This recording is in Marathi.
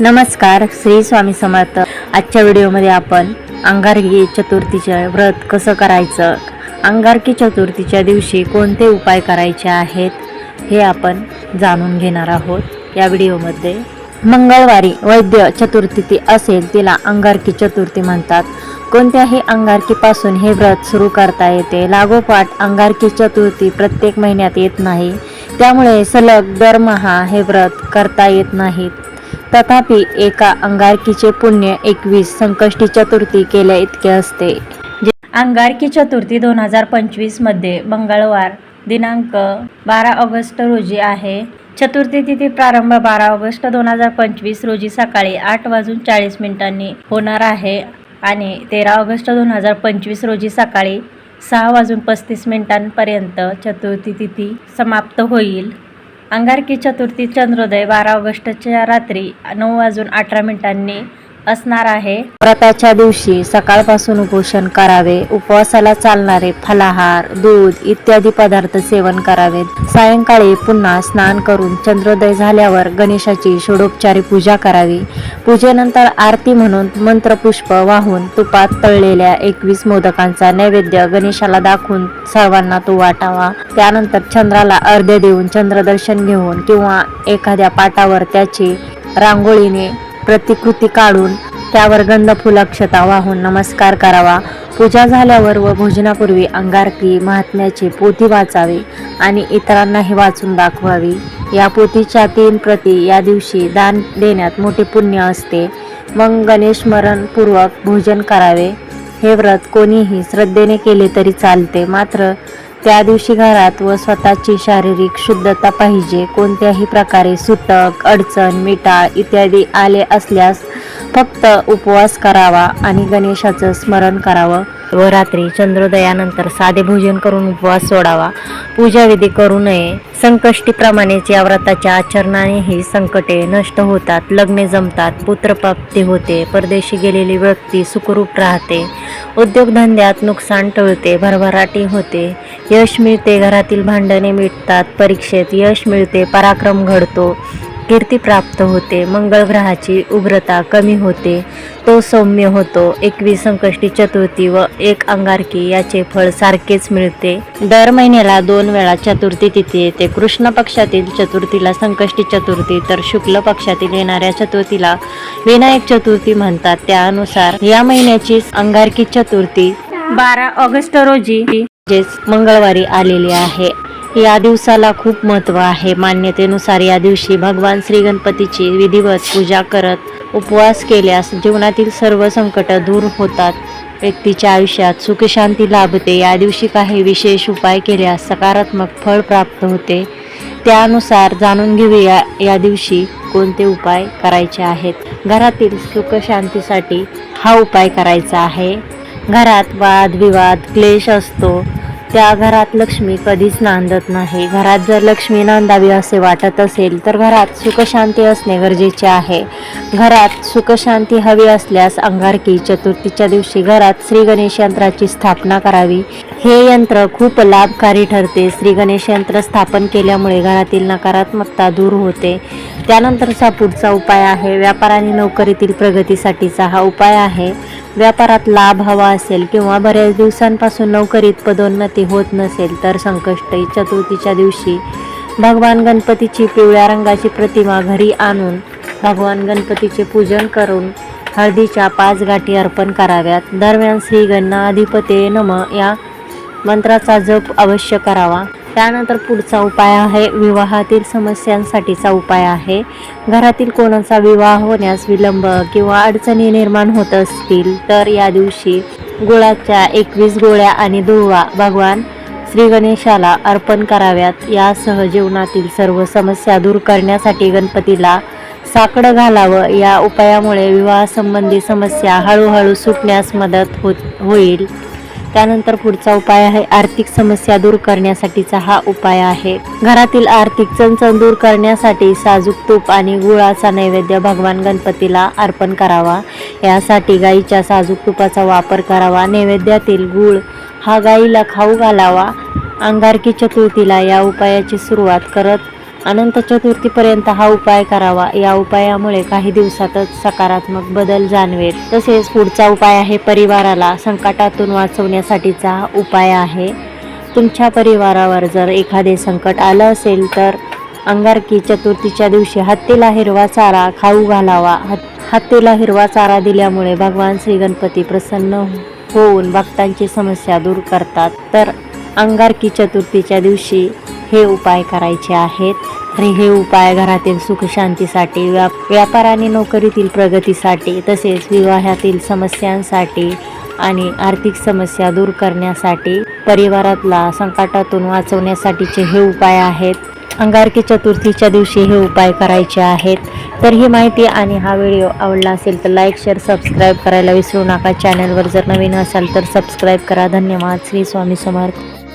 नमस्कार श्री स्वामी समर्थ. आजच्या व्हिडिओमध्ये आपण अंगारकी चतुर्थीचे व्रत कसं करायचं? अंगारकी चतुर्थीच्या दिवशी कोणते उपाय करायचे आहेत हे आपण जाणून घेणार आहोत या व्हिडिओमध्ये. मंगळवारी वैद्य चतुर्थी असेल तिला अंगारकी चतुर्थी म्हणतात. कोणत्याही अंगारकीपासून हे व्रत सुरू करता येते. लागोपाठ अंगारकी चतुर्थी प्रत्येक महिन्यात येत नाही. त्यामुळे सलग दरमहा हे व्रत करता येत नाहीत. तथापि एका अंगारकीचे पुण्य एकवीस संकष्टी चतुर्थी केल्या इतके असते. अंगारकी चतुर्थी दोन हजार पंचवीसमध्ये मंगळवार दिनांक बारा ऑगस्ट रोजी आहे. चतुर्थी तिथी प्रारंभ बारा ऑगस्ट दोन हजार पंचवीस रोजी सकाळी आठ वाजून चाळीस मिनिटांनी होणार आहे आणि तेरा ऑगस्ट दोन हजार पंचवीस रोजी सकाळी सहा वाजून पस्तीस मिनिटांपर्यंत चतुर्थी तिथी समाप्त होईल. अंगारकी चतुर्थी चंद्रोदय बारा ऑगस्टच्या रात्री नऊ वाजून अठरा मिनिटांनी असणार आहे. व्रताच्या दिवशी सकाळपासून उपोषण करावे. उपवासाला चालणारे फलाहार दूध इत्यादी पदार्थ सेवन करावेत सायंकाळी पुन्हा स्नान करून चंद्रोदय झाल्यावर गणेशाची षोडोपचारी पूजा करावी. पूजेनंतर आरती म्हणून मंत्रपुष्प वाहून तुपात तळलेल्या एकवीस मोदकांचा नैवेद्य गणेशाला दाखवून सर्वांना तो वाटावा. त्यानंतर चंद्राला अर्ध्य देऊन चंद्रदर्शन घेऊन किंवा एखाद्या पाटावर त्याची रांगोळीने प्रतिकृती काढून त्यावर गंध फुलाक्षता वाहून नमस्कार करावा. पूजा झाल्यावर व भोजनापूर्वी अंगारकी महात्म्याची पोथी वाचावी आणि इतरांनाही वाचून दाखवावी. या पोथीच्या तीन प्रती या दिवशी दान देण्यात मोठे पुण्य असते. मग गणेश स्मरणपूर्वक भोजन करावे. हे व्रत कोणीही श्रद्धेने केले तरी चालते. मात्र त्या दिवशी घरात व स्वतःची शारीरिक शुद्धता पाहिजे कोणत्याही प्रकारे सुटक अडचण मिटाळ इत्यादी आले असल्यास फक्त उपवास करावा आणि गणेशाचं स्मरण करावं. व रात्री चंद्रोदयानंतर साधे भोजन करून उपवास सोडावा. पूजाविधी करू नये. संकष्टीप्रमाणेच या व्रताच्या आचरणानेही संकटे नष्ट होतात लग्ने जमतात पुत्रप्राप्ती होते परदेशी गेलेली व्यक्ती सुखरूप राहते उद्योगधंद्यात नुकसान टळते भरभराटी होते. यश मिळते घरातील भांडणे मिटतात परीक्षेत यश मिळते पराक्रम घडतो कीर्ती प्राप्त होते मंगळ ग्रहाची उग्रता कमी होते तो सौम्य होतो एकवीस संकष्टी चतुर्थी व एक अंगारकी याचे फळ सारखेच मिळते. दर महिन्याला दोन वेळा चतुर्थी तिथी येते कृष्ण पक्षातील चतुर्थीला संकष्टी चतुर्थी तर शुक्ल पक्षातील येणाऱ्या चतुर्थीला विनायक चतुर्थी म्हणतात. त्यानुसार या महिन्याची अंगारकी चतुर्थी बारा ऑगस्ट रोजी म्हणजेच मंगळवारी आलेली आहे. या दिवसाला खूप महत्त्व आहे. मान्यतेनुसार या दिवशी भगवान श्री गणपतीची विधिवत पूजा करत उपवास केल्यास जीवनातील सर्व संकट दूर होतात. व्यक्तीच्या आयुष्यात सुखशांती लाभते. या दिवशी काही विशेष उपाय केल्यास सकारात्मक फळ प्राप्त होते. त्यानुसार जाणून घेऊया या दिवशी कोणते उपाय करायचे आहेत. घरातील सुखशांतीसाठी हा उपाय करायचा आहे. घरात वादविवाद क्लेश असतो. त्या घरात लक्ष्मी कधीच नांदत नाही. घरात जर लक्ष्मी नांदावी असे वाटत असेल तर घरात सुखशांती असणे गरजेचे आहे. घरात सुखशांती हवी असल्यास अंगारकी चतुर्थीच्या दिवशी घरात श्री गणेश यंत्राची स्थापना करावी. हे यंत्र खूप लाभकारी ठरते. श्री गणेश यंत्र स्थापन केल्यामुळे घरातील नकारात्मकता दूर होते. त्यानंतरचा पुढचा उपाय आहे. व्यापार आणि नोकरीतील प्रगतीसाठीचा हा उपाय आहे. व्यापारात लाभ हवा असेल किंवा बऱ्याच दिवसांपासून नोकरीत पदोन्नती होत नसेल तर संकष्टी चतुर्थीच्या दिवशी भगवान गणपतीची पिवळ्या रंगाची प्रतिमा घरी आणून भगवान गणपतीचे पूजन करून हळदीच्या पाच गाठी अर्पण कराव्यात. दरम्यान श्री गणाधिपते नम या मंत्राचा जप अवश्य करावा. त्यानंतर पुढचा उपाय आहे विवाहातील समस्यांसाठीचा उपाय आहे. घरातील कोणाचा विवाह होण्यास विलंब किंवा अडचणी निर्माण होत असतील तर या दिवशी गुळाच्या एकवीस गोळ्या आणि दुर्वा भगवान श्री गणेशाला अर्पण कराव्यात. यासह जीवनातील सर्व समस्या दूर करण्यासाठी गणपतीला साकडं घालावं. या उपायामुळे विवाहासंबंधी समस्या हळूहळू सुटण्यास मदत होत होईल. त्यानंतर पुढचा उपाय आहे आर्थिक समस्या दूर करण्यासाठीचा हा उपाय आहे. घरातील आर्थिक चणचण दूर करण्यासाठी साजूक तूप आणि गुळाचा नैवेद्य भगवान गणपतीला अर्पण करावा. यासाठी गाईच्या साजूक तुपाचा वापर करावा. नैवेद्यातील गुळ हा गाईला खाऊ घालावा. अंगारकी चतुर्थीला या उपायाची सुरुवात करत अनंत चतुर्थीपर्यंत हा उपाय करावा. या उपायामुळे काही दिवसातच सकारात्मक बदल जाणवेल. तसेच पुढचा उपाय आहे परिवाराला संकटातून वाचवण्यासाठीचा हा उपाय आहे. तुमच्या परिवारावर जर एखादे संकट आलं असेल तर अंगारकी चतुर्थीच्या दिवशी हत्तीला हिरवा चारा खाऊ घालावा. हत्तीला हिरवा चारा दिल्यामुळे भगवान श्री गणपती प्रसन्न होऊन भक्तांची समस्या दूर करतात. तर अंगारकी चतुर्थीच्या दिवशी हे उपाय करायचे आहेत. आणि हे उपाय घरातील सुखशांतीसाठी व्या व्यापार आणि नोकरीतील प्रगतीसाठी तसेच विवाहातील समस्यांसाठी आणि आर्थिक समस्या दूर करण्यासाठी परिवारातला संकटातून वाचवण्यासाठीचे हे उपाय आहेत. अंगारकी चतुर्थीच्या दिवशी हे उपाय करायचे आहेत. तर ही माहिती आणि हा व्हिडिओ आवडला असेल तर लाईक शेअर सबस्क्राईब करायला विसरू नका. चॅनलवर जर नवीन असाल तर सबस्क्राईब करा. धन्यवाद. श्री स्वामी समर्थ.